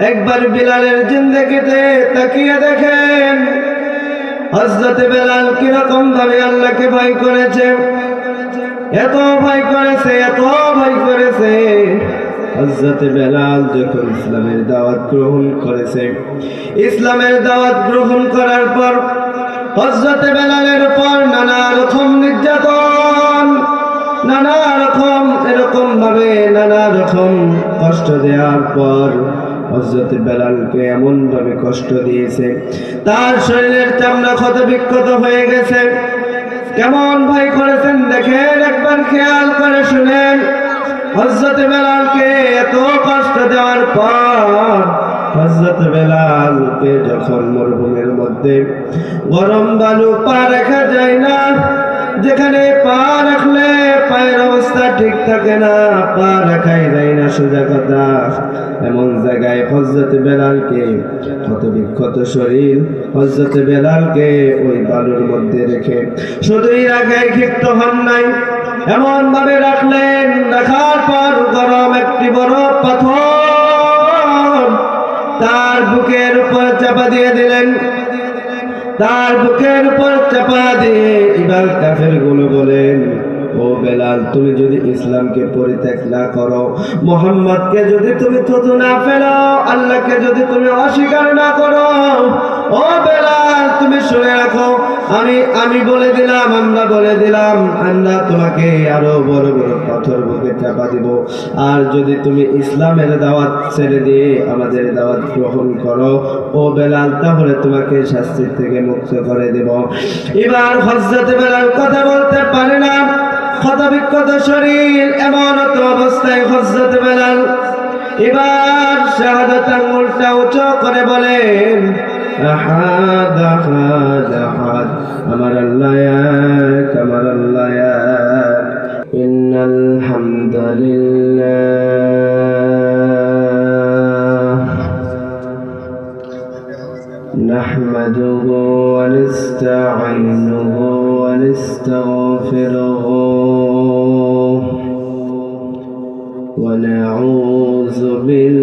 একবার বিলালের জিন্দগিতে তাকিয়ে দেখেন হজরতে বেলাল কীরকম ভাবে আল্লাহকে ভয় করেছে, এত ভয় করেছে, এত ভয় করেছে। হজরতে বেলাল যখন ইসলামের দাওয়াত গ্রহণ করেছে, ইসলামের দাওয়াত গ্রহণ করার পর হজরতে বেলালের উপর নানা রকম নির্যাতন, নানা রকম এরকম ভাবে নানা রকম কষ্ট দেওয়ার পর হজরত বেলালকে এমন ভাবে কষ্ট দিয়েছে। তার শরীরের চামড়া ক্ষত বিক্ষত হয়ে গেছে। কেমন ভয় করেছেন দেখেন, একবার খেয়াল করে শুনেন। হজরত বেলালকে এত কষ্ট দেওয়ার পর হজরত বেলালকে যখন মরুভূমির মধ্যে গরম বালু পা রেখা যায় না যেখানে পা রাখলে পায়ের অবস্থা ঠিক থাকে না, পা রাখাই যায় না, সোজা কথা। এমন জায়গায় হজরত বেলালকে ক্ষত বিক্ষত শরীর হজরত বেলালকে ওই বালুর মধ্যে রেখে শুধুই রাখায় ক্ষিপ্ত হন নাই। এমন ভাবে রাখলেন, রাখার পর গরম একটি বড় পাথর তার বুকের উপর চাপা দিয়ে দিলেন। তার বুকের উপর চাপা দিয়ে এবার কাফেরগুলো বলেন, ও বেলাল, তুমি যদি ইসলামকে পরিত্যাগ না করো, মোহাম্মদকে যদি তুমি থতু না ফেলো, আল্লাহকে যদি তুমি অস্বীকার না করো ও বেলাল, তুমি শুনে রাখো, আমি আমি বলে দিলাম, আমরা বলে দিলাম, আমরা তোমাকে আরও বড় বড় পাথর বুকে চাপা দিব। আর যদি তুমি ইসলামের দাওয়াত ছেড়ে দিয়ে আমাদের দাওয়াত গ্রহণ করো, ও বেলাল, তাহলে তোমাকে শাস্তির থেকে মুক্ত করে দেব। এবার হজরত বেলাল কথা বলতে পারে না। ক্ষত বিক্ষত শরীর, এমন অবস্থায় হজরত বেলাল। এবার শাহাদাত আঙ্গুলটা উঁচু করে বলেন আহাদ আহাদ আহাদ আমার আল্লাহ এক আমার আল্লাহ এক ইন্নাল হামদুলিল্লাহ نحمده ونستعينه ونستغفره ونعوذ بالله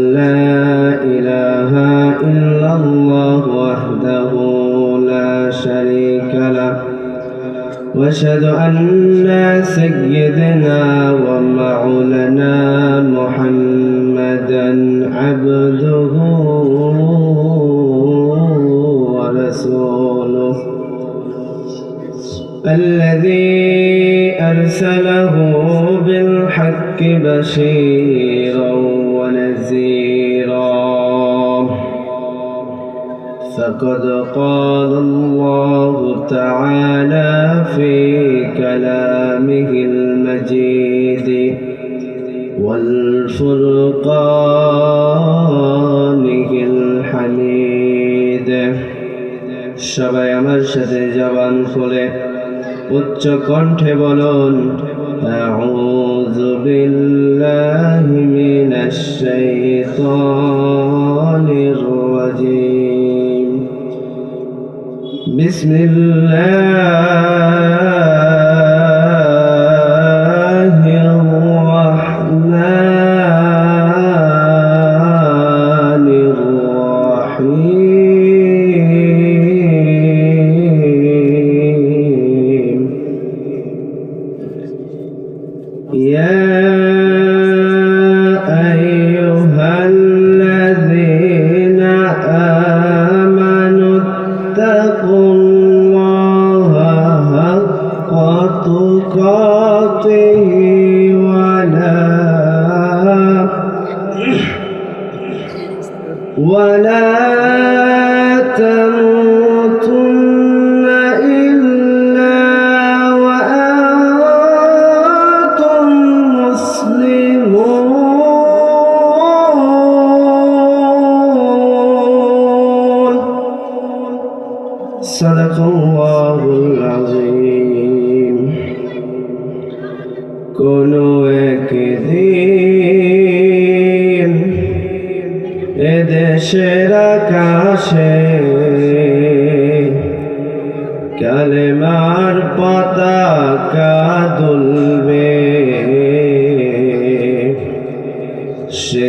وأشهد أن سيدنا ومولانا محمدا عبده ورسوله الذي أرسله بالحق بشيرا ونذيرا فقد قال الله تعالى في كلامه المجيد والفرقانه الحميد সবাই আমার সাথে জবান খুলে উচ্চ কণ্ঠে বলুন أعوذ بالله من الشيطان الرجيم بسم الله.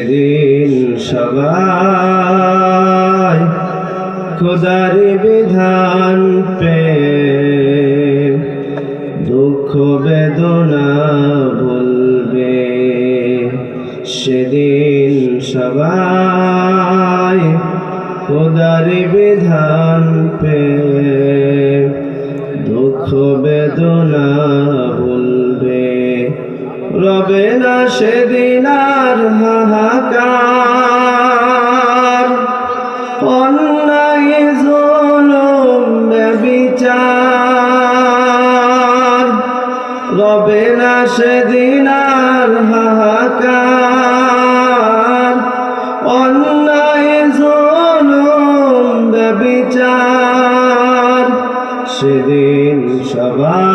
সেদিন সবাই খোদারি বিধান পে দুঃখ বেদনা বলবে। সেদিন সবাই খোদারি বিধান পে দুঃখ বেদনা রবে না সেদিন আর হাহাকার অন্যায় জুলুম বিচার রবে না সেদিন আর হাহাকার অন্যায় জুলুম বিচার সেদিন সবাই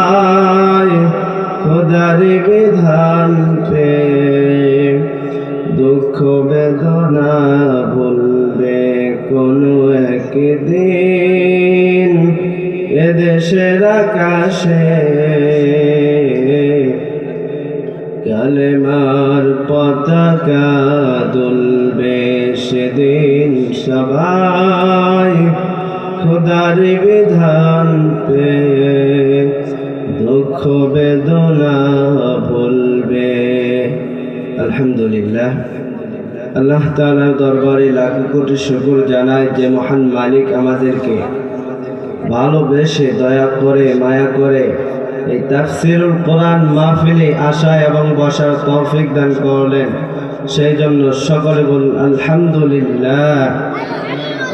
সবাই খুদার বিধান পে, দুঃখ বেদনা বলবে আলহামদুলিল্লাহ। আল্লাহ তাআলার দরবারে লাখ কোটি শুকুর জানায় যে মহান মালিক আমাদেরকে ভালোবেসে, দয়া করে, মায়া করে এই তাফসিরুল কোরআন মাহফিলে আসা এবং বসার তৌফিক দান করলেন। সেই জন্য সকলে বলুন, আলহামদুলিল্লাহ।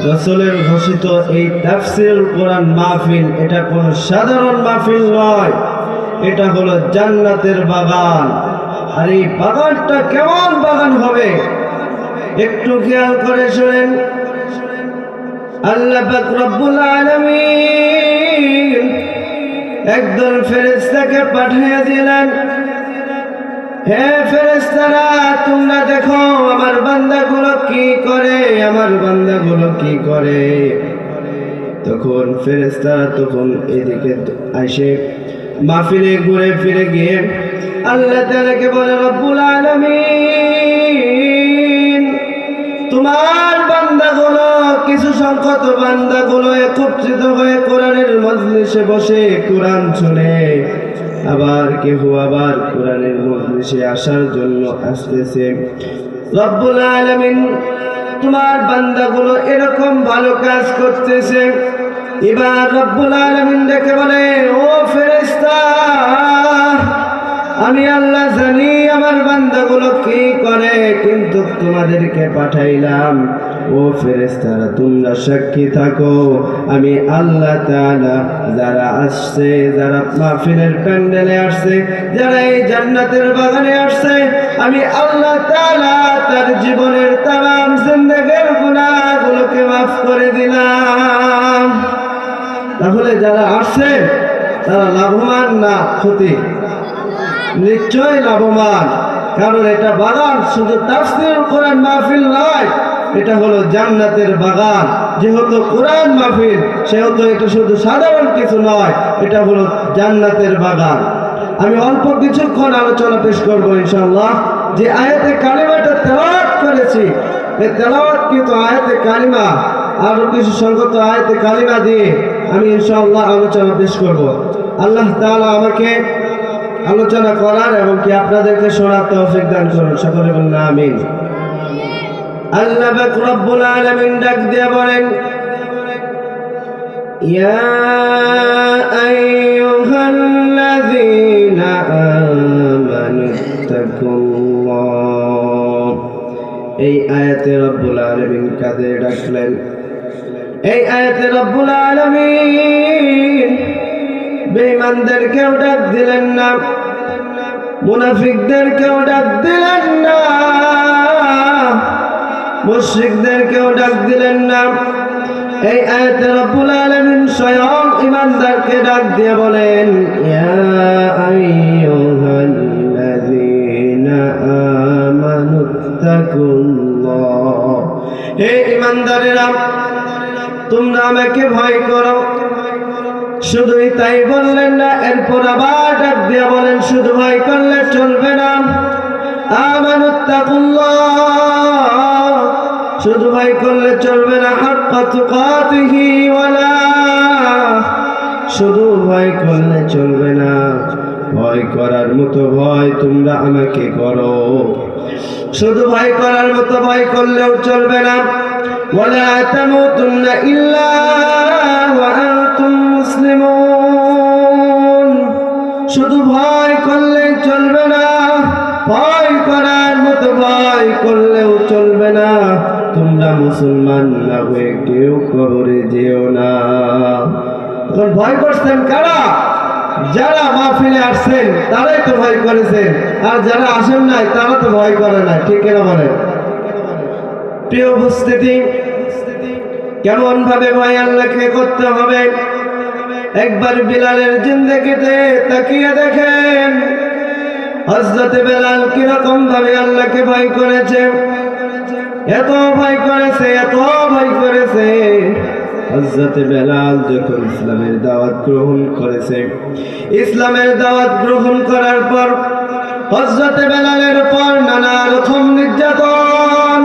রসুলের ঘোষিত এই তাফসিরুল কোরআন মাহফিল, এটা কোনো সাধারণ মাহফিল নয়। এটা হলো জান্নাতের বাগান। আর এই বাগানটা কেমন বাগান হবে? একটু খেয়াল করে শুনেন। আল্লাহ রব্বুল আলামিন একদল ফেরেস্তাকে পাঠিয়ে দিলেন। হে ফেরেশতারা, তোমরা দেখো আমার বান্দাগুলো কি করে, আমার বান্দাগুলো কি করে? তখন ফেরেশতারা তখন এদিকে আসে, মাহফিলে ঘুরে ফিরে গিয়ে আল্লাহ তাআলাকে বলে, রব্বুল আলামিন, তোমার বান্দাগুলো, কিছু সংখ্যক বান্দাগুলো একত্রিত হয়ে কোরআনের মজলিসে বসে কোরআন শুনে। আবার কেহ আবার কোরআনের মজলিসে আসার জন্য আসতেছে। রব্বুল আলামিন, তোমার বান্দাগুলো এরকম ভালো কাজ করতেছে। এবার রব্বুল আলামিন ডেকে বলে, ও ফেরেশতা, আমি আল্লাহ জানি আমার বান্দাগুলো কি করে, কিন্তু তোমাদেরকে পাঠাইলাম। ও ফেরেস্তারা তোমরা সাক্ষী থাকো। আমি আল্লাহ তাআলা, যারা আসছে, যারা মাহফিলের প্যান্ডেলে আসছে, যারা এই জান্নাতের বাগানে আসছে, আমি আল্লাহ তালা তার জীবনের তাম জিন্দেগের গুনাহগুলোকে মাফ করে দিলাম। তাহলে যারা আসছে, তারা লাভবান না ক্ষতি? নিশ্চয় লাভবান, কারণ এটা বাগান, শুধু তাফসির কোরআন মাহফিল নয়। এটা হলো জান্নাতের বাগান। যেহেতু কোরআন মাহফিল সেহেতু এটা শুধু সাধারণ কিছু নয়, এটা হলো জান্নাতের বাগান। আমি অল্প কিছুক্ষণ আলোচনা পেশ করব ইনশাল্লাহ যে আয়াতে কালিমাটা তেলাওয়াত করেছি, এই তেলাওয়াত কিন্তু আয়াতে কালিমা, আরও কিছু সংগত আয়াতে কালিমা দিয়ে আমি ইনশাআল্লাহ আলোচনা পেশ করব। আল্লাহ তাআলা আমাকে আলোচনা করার এবং কি আপনাদেরকে শোনার তৌফিক দান করুন। সকলে বলুন আমিন। আল্লাহ পাক রব্বুল আলামিন ডাক দিয়ে বলেন, ইয়া আইয়ুহাল্লাযীনা আমানু তাকুল্লাহ এই আয়াতে রব্বুল আলামিন কাদের ডাকলেন, এই আয়াতে রব্বুল আলামিন বেঈমানদেরকেও ডাক দিলেন না, মুনাফিকদেরকেও ডাক দিলেন না। মুশরিকদেরকেও ডাক দিলেন না। এই আয়াতে রব্বুল আলামিন স্বয়ং ইমানদারকে ডাক দিয়ে বলেন, ইয়া আইয়ুহাল্লাযীনা আমানুত্তাকুল্লাহ হে ইমানদারেরা, তোমরা আমাকে ভয় করো। শুধুই তাই বললেন না, এরপর আবার ডাক দিয়ে বলেন, শুধু ভয় করলে চলবে না। আমানুত্তাকুল্লাহ শুধু ভাই করলে চলবে না শুধু ভয় করলে চলবে না। ভয় করার মতো ভয় তোমরা আমাকে করো। শুধু ভয় করার মতো ভয় করলেও চলবে না। তামুতুন্না ইল্লা ওয়া আনতুম মুসলিমুন। শুধু ভয় করলে চলবে না, ভয় করার ভয় করলেও চলবে না। তোমরা মুসলমান না হয়ে কেউ কবরে যেও না। তখন ভয় করছেন কারা? যারা মাহফিলে আসছেন, তারাই তো ভয় করেছেন। আর যারা আসেন নাই, তারা তো ভয় করে না। ঠিক কেনা বলেন? প্রিয় উপস্থিতি কেমন ভাবে ভয় আল্লাহকে করতে হবে? একবার বিলালের জিন্দগিতে তাকিয়ে দেখেন। হজরতে বেলাল কীরকম ভাবে আল্লাহকে ভয় করেছে? এত ভয় করেছে, এত ভয় করেছে। হজরতে বেলাল যখন ইসলামের দাওয়াত গ্রহণ করেছে, ইসলামের দাওয়াত গ্রহণ করার পর হজরতে বেলালের উপর নানা রকম নির্যাতন,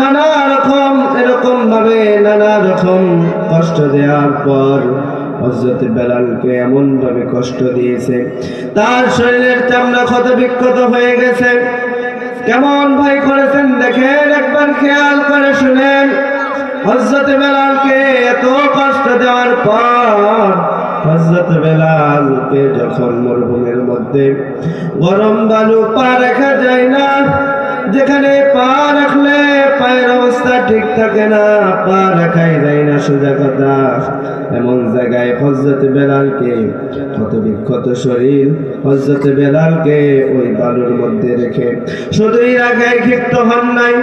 নানা রকম এরকম ভাবে নানা রকম কষ্ট দেওয়ার পর হজরত বেলালকে এমন ভাবে কষ্ট দিয়েছে। তার শরীরের চামড়া ক্ষত বিক্ষত হয়ে গেছে। কেমন ভয় করেছেন দেখেন, একবার খেয়াল করে শুনেন। হজরত বেলালকে এত কষ্ট দেওয়ার পর হজরত বেলালকে যখন মরুভূমির মধ্যে গরম বালু পা রাখা যায় না, যেখানে পা রাখলে পায়ের অবস্থা ঠিক থাকে না, পা রাখাই যায় না, সোজা কথা। এমন জায়গায় হজরত বেলালকে ক্ষত বিক্ষত শরীর হজরত বেলালকে ওই বালুর মধ্যে রেখে শুধুই রাখায় ক্ষিপ্ত হন নাই,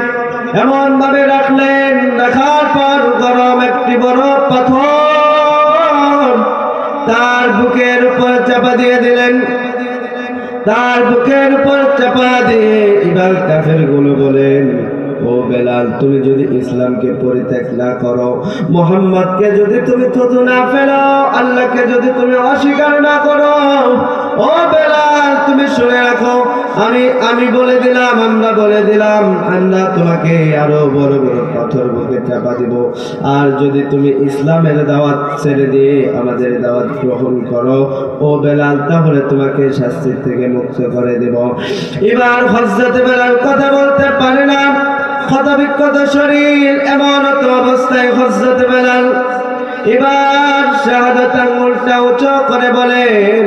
এমন ভাবে রাখলেন। রাখার পর গরম একটি বড় পাথর তার বুকের উপর চাপা দিয়ে দিলেন। তার বুকের উপর চাপা দিয়ে এবার কাফেরগুলো বলেন ও বেলাল, তুমি যদি ইসলামকে পরিত্যাগ না করো, মোহাম্মদকে যদি তুমি থুতু না ফেলো, আল্লাহকে যদি তুমি অস্বীকার না করো, ও বেলাল, তুমি শুনে রাখো, আমি আমি বলে দিলাম, আমরা বলে দিলাম, আমরা তোমাকে আরও বড় বড় পাথর বুকে চাপা দিব। আর যদি তুমি ইসলামের দাওয়াত ছেড়ে দিয়ে আমাদের দাওয়াত গ্রহণ করো, ও বেলাল, তাহলে তোমাকে শাস্তির থেকে মুক্ত করে দেব। এবার হজরত বেলাল কথা বলতে পারে না। ক্ষত বিক্ষত শরীর এমন অবস্থায় হজরত বেলাল এবার শাহাদাত আঙ্গুলটা উঁচু করে বলেন,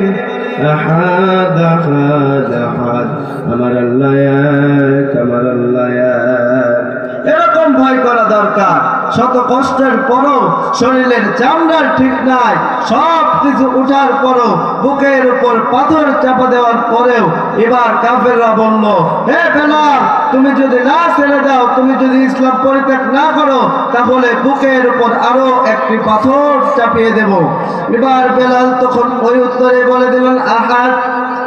আহাদ আহাদ আহাদ, আমার আল্লাহ আমার আল্লাহ এরকম ভয় করা দরকার। শত কষ্টের পরও শরীরের চামড়ার ঠিক নাই, সব কিছু উঠার পরও বুকের উপর পাথর চাপা দেওয়ার পরেও এবার কাফেররা বলল, হে বেলাল তুমি যদি না ছেড়ে দাও, তুমি যদি ইসলাম পরিত্যাগ না করো, তাহলে বুকের উপর আরও একটি পাথর চাপিয়ে দেব। এবার বেলাল তখন ওই উত্তরে বলে দিলেন আহার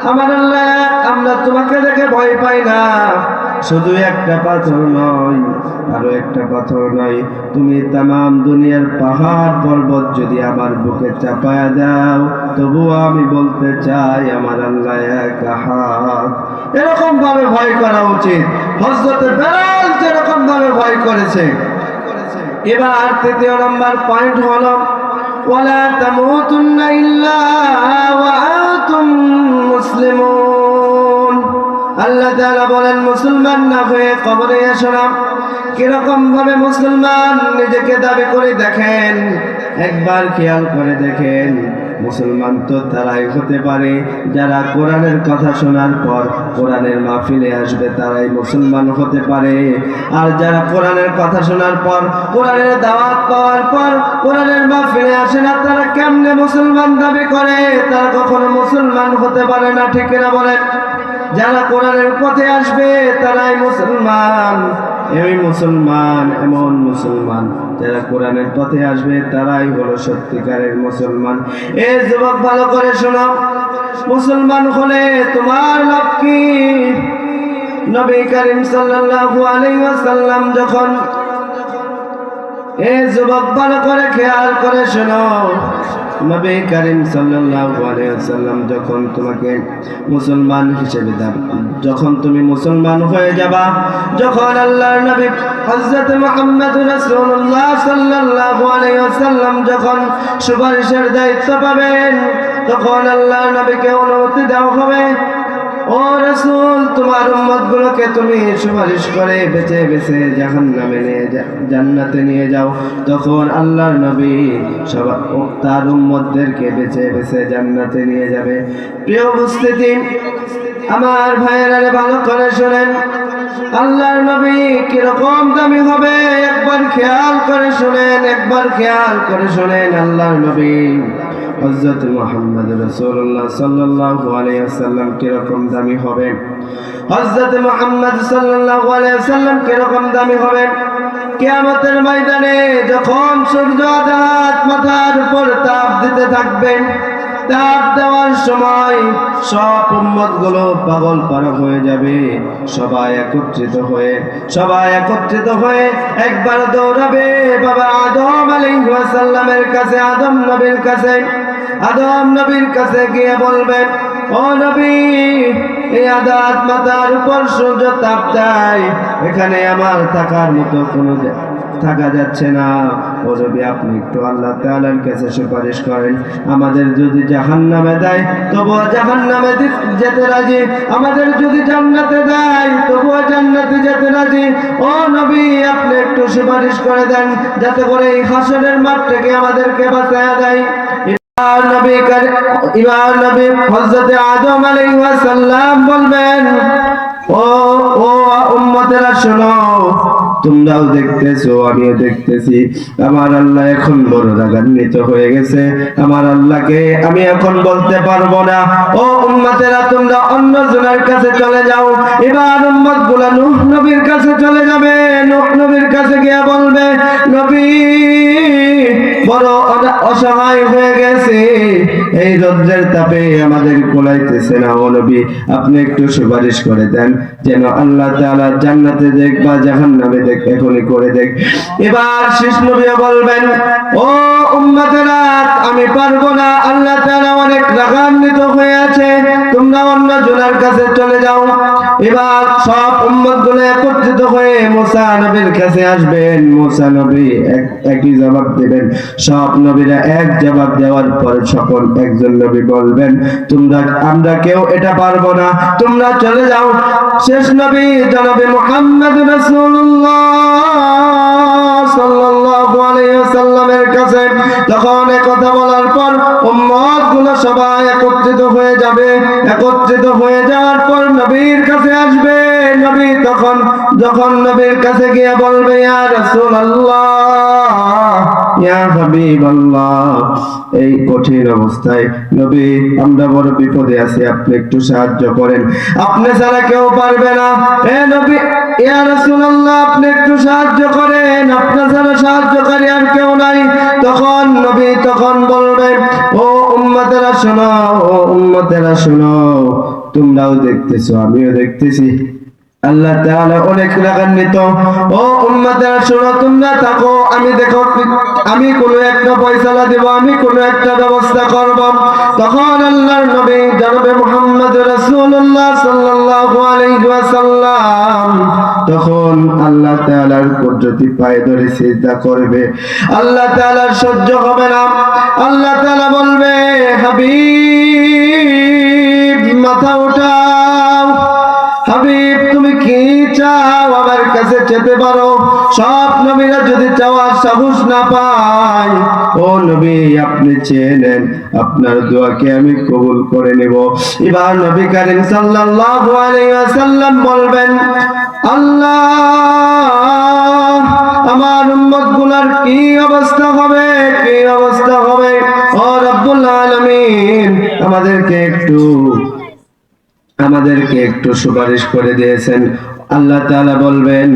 আমার আল্লাহ, আমরা তোমাকে দেখে ভয় পাই না। শুধু একটা পাথর নয়, আরও একটা পাথর নয়। তুমি তাম দুনিয়ার পাহাড় পর্বত যদি আমার বুকে চাপায়া দাও, তবুও আমি বলতে চাই, আমার আল্লাহ এক আহাদ। এরকম ভাবে ভয় করা উচিত। হজরত বেলাল যেরকম ভাবে ভয় করেছে। এবার তৃতীয় নম্বর পয়েন্ট হলো, ওয়ালা তামুতুন্না ইল্লা আল্লাহ তাআলা বলেন, মুসলমান না হয়ে কবরে না। কীরকম ভাবে মুসলমান নিজেকে দাবি করে দেখেন, একবার খেয়াল করে দেখেন, মুসলমান তো তারাই হতে পারে। যারা কোরআনের কথা শোনার পর কোরআনের মাহফিলে আসবে, তারাই মুসলমান হতে পারে। আর যারা কোরআনের কথা শোনার পর, কোরআনের দাওয়াত পাওয়ার পর কোরআনের মাহফিলে আসে না, তারা কেমনে মুসলমান দাবি করে? তারা কখনো মুসলমান হতে পারে না, ঠিক না বলেন? যারা কোরআনের পথে আসবে, তারাই মুসলমান। এই মুসলমান, এমন মুসলমান। যারা কোরআনের পথে আসবে, তারাই হলো সত্যিকারের মুসলমান। এ যুবক, ভালো করে শোনো। মুসলমান হলে তোমার কি? নবী করিম সাল্লাল্লাহু আলাই ওয়াসাল্লাম যখন এ যুবক, ভালো করে খেয়াল করে শোনো। নবী করিম ওয়াসাল্লাম যখন তোমাকে মুসলমান হিসেবে যখন তুমি মুসলমান হয়ে যাবা, যখন আল্লাহ নবী হযরত মুহাম্মদ রাসূলুল্লাহ সাল্লাল্লাহু আলাইহি ওয়াসাল্লাম যখন সুপারিশের দায়িত্ব পাবেন, তখন আল্লাহর নবীকে অনুমতি দেওয়া হবে। ও রসুল, তোমার উম্মত গুলোকে তুমি সুপারিশ করে বেছে বেছে জাহান নামে নিয়ে জান্নাতে নিয়ে যাও। তখন আল্লাহর নবী সবা, ও তার উম্মতদেরকে বেছে বেছে জান্নাতে নিয়ে যাবে। প্রিয় উপস্থিতি, আমার ভাইয়েরা ভালো করে শোনেন। আল্লাহর নবী কীরকম দামি হবে একবার খেয়াল করে শুনেন, একবার খেয়াল করে শুনেন আল্লাহর নবী। হজরত মোহাম্মদ রসুল্লাহ সাল্লাল্লাহু আলাইহি ওয়াসাল্লাম কীরকম দামি হবে? হজরত মোহাম্মদ সাল্লাল্লাহু আলাইহি ওয়াসাল্লাম কীরকম দামি হবে? কিয়ামতের ময়দানে যখন সূর্য আঘাত মাথার উপর তাপ দিতে থাকবেন তাপ দেওয়ার সময় সব উম্মতগুলো পাগল পারা হয়ে যাবে। সবাই একত্রিত হয়ে, সবাই একত্রিত হয়ে একবার দৌড়াবে। বাবা আদম আলাইহিসসালামের কাছে, আদম নবীর কাছে আদম নবীর কাছে গিয়ে বলবেন, ও নবী, এই আদাত মাথার উপর সূর্য তাপ দেয়, এখানে আমার থাকার মতো কোনো থাকা যাচ্ছে না। ও রবি আপনি একটু আল্লাহ তাআলার কাছে সুপারিশ করেন। আমাদের যদি জাহান নামে দেয়, তবুও জাহান নামে যেতে রাজি। আমাদের যদি জান্নাতে দেয়, তবুও জান্নাতে যেতে রাজি। ও নবী, আপনি একটু সুপারিশ করে দেন, যাতে করে এই হাসনের মাঠ থেকে আমাদেরকে বাঁচায়া দেয়। তোমরাও দেখতেছো, আমিও দেখতেছি। আমার আল্লাহ এখন বড় রাগান্বিত হয়ে গেছে। আমার আল্লাহকে আমি এখন বলতে পারব না। ও উম্মতেরা, তোমরা অন্য জনের কাছে চলে যাও। এবার উম্মতগুলা নূহ নবীর কাছে চলে যাবে। নূহ নবীর কাছে গিয়ে বলবে, নবী বড় অসহায় হয়ে গেছে। এই তাপে আমাদের কোলাইতেছে না, ও নবী, আপনি একটু সুপারিশ করে দেন, যেন আল্লাহ জান্নাতে দেখ বা দেখ, এখনই করে দেখ। এবার শেষ নবী বলবেন, ও আমি পারব না, আল্লাহ অনেক রাগান্বিত হয়ে আছে, তোমরা অন্য জনের কাছে চলে যাও। এবার সব উম্মতগুলো একত্রিত হয়ে মুসা নবীর কাছে আসবেন। মুসা নবী এক- একই জবাব দেবেন সব নবীরা এক জবাব দেওয়ার পরে সকল একজন নবী বলবেন, তোমরা, আমরা কেউ এটা পারব না। তোমরা চলে যাও। শেষ নবী জনাবে মোহাম্মদ রাসূলুল্লাহ সাল্লাল্লাহু আলাইহি ওয়াসাল্লামের কাছে। তখন কথা বলার পর উম্মতগুলো সবাই একত্রিত হয়ে যাবে, একত্রিত হয়ে যাওয়ার পর নবীর কাছে আসবে। নবী তখন, যখন নবীর কাছে গিয়ে বলবে এই কঠিন অবস্থায়, নবী, আমরা বড় বিপদে আছি, আপনি একটু সাহায্য করেন। আপনি ছাড়া কেউ পারবে না। এ নবী, ইয়া রাসূলুল্লাহ, আপনি একটু সাহায্য করেন। আপনার ছাড়া সাহায্যকারী আর কেউ নাই। তখন নবী তখন বলবেন ও উম্মতেরা শোনো, ও উম্মতেরা শোনো, তোমরাও দেখতেছো, আমিও দেখতেছি। আল্লাহ তাআলা অনেক ও উম্মতেরা শোনো, তোমরা থাকো, আমি দেখো, আমি কোনো একটা পয়সালা দেব, আমি কোনো একটা ব্যবস্থা করব। তখন আল্লাহর নবী মুহাম্মদ রাসূলুল্লাহ সাল্লাল্লাহু আলাইহি ওয়াসাল্লাম, তখন আল্লাহ তাআলার কুদরতি পায়ে ধরে সিজদা করবে, আল্লাহ তাআলার সহ্য হবে না। আল্লাহ তাআলা বলবে, হাবিব, মাথা উঠাও। হাবিব যেতে পারো। সব নবীরা যদি চাওয়ার সাহস না পায়, ও নবী, আপনি চেয়ে নেন আপনার দোয়াকে আমি কবুল করে নেব। এবার নবী করিম সাল্লাল্লাহু আলাইহি ওয়াসাল্লাম বলবেন, আল্লাহ, আমার উম্মতগুলার কি অবস্থা হবে? কি অবস্থা হবে? ও রব্বুল আলামিন, আমাদেরকে একটু আমাদেরকে একটু সুপারিশ করে দিয়েছেন। আল্লাহ তাআলা বলবেন,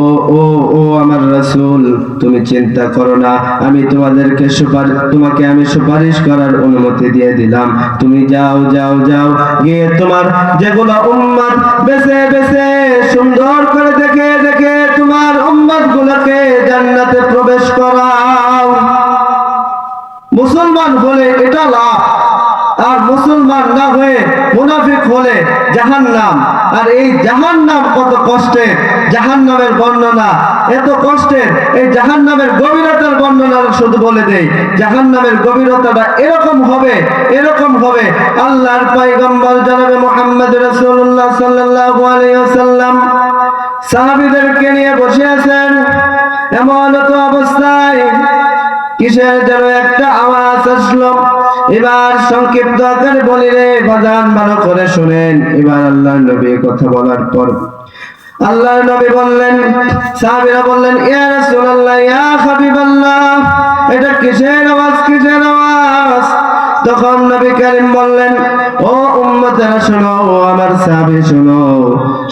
ও ও ও আমার রাসূল, তুমি চিন্তা করো না, আমি তোমাদেরকে সুপারিশ তোমাকে আমি সুপারিশ করার অনুমতি দিয়ে দিলাম। তুমি যাও যাও যাও, গিয়ে তোমার যেগুলো উম্মত বেছে বেছে, সুন্দর করে দেখে দেখে তোমার উম্মত গুলোকে জান্নাতে প্রবেশ করাও। মুসলমান হলে এটা লাভ। আর মুসলমান না হয়ে মুনাফিক হলে জাহান্নাম। আর এই জাহান্নাম কত কষ্টের, জাহান্নামের বর্ণনা। এত কষ্টের, এই জাহান্নামের গভীরতার বর্ণনা শুধু বলে দেই। জাহান্নামের গভীরতাটা এরকম হবে এরকম হবে। আল্লাহর পয়গম্বর জনাবে মুহাম্মদ রাসূলুল্লাহ সাল্লাল্লাহু আলাইহি ওয়াসাল্লাম সাহাবীদেরকে নিয়ে বসে আছেন। এমন অবস্থায় কিসের যেন একটা আওয়াজ আসলো? এবার সংক্ষিপ্ত আকারে বলি রে বাজান ভালো করে শুনেন। এবার আল্লাহ নবী কথা বলার পর আল্লাহর নবী বললেন, সাহাবীরা বললেন, ইয়া রাসূলুল্লাহ, ইয়া হাবিবাল্লাহ, এটা কিসের আওয়াজ কিসের আওয়াজ? তখন নবী করিম বললেন, ও উম্মতেরা শোনো ও আমার সাহাবী শোনো।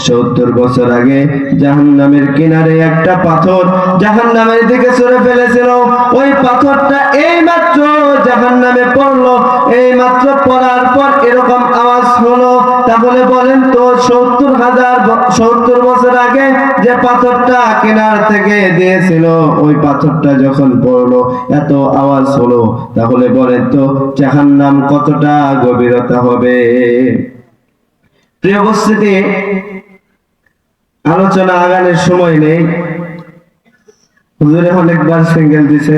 সত্তর বছর আগে জাহান্নামের কিনারে একটা পাথর জাহান্নামের দিকে সরে ফেলেছিল। ওই পাথরটা এই মাত্র জাহান্নামে পড়ল। এই মাত্র পড়ার পর এরকম আওয়াজ হলো। তাহলে বলেন তো, সত্তর হাজার সত্তর বছর আগে যে পাথরটা কিনার থেকে দিয়েছিল, ওই পাথরটা যখন পড়ল, এত আওয়াজ হলো। তাহলে বলেন তো, জাহান্নাম কতটা গভীরতা হবে? প্রিয় উপস্থিতি আলোচনা আগানের সময় নেই। হুজুরে অনেকবার সিঙ্গেল দিছে।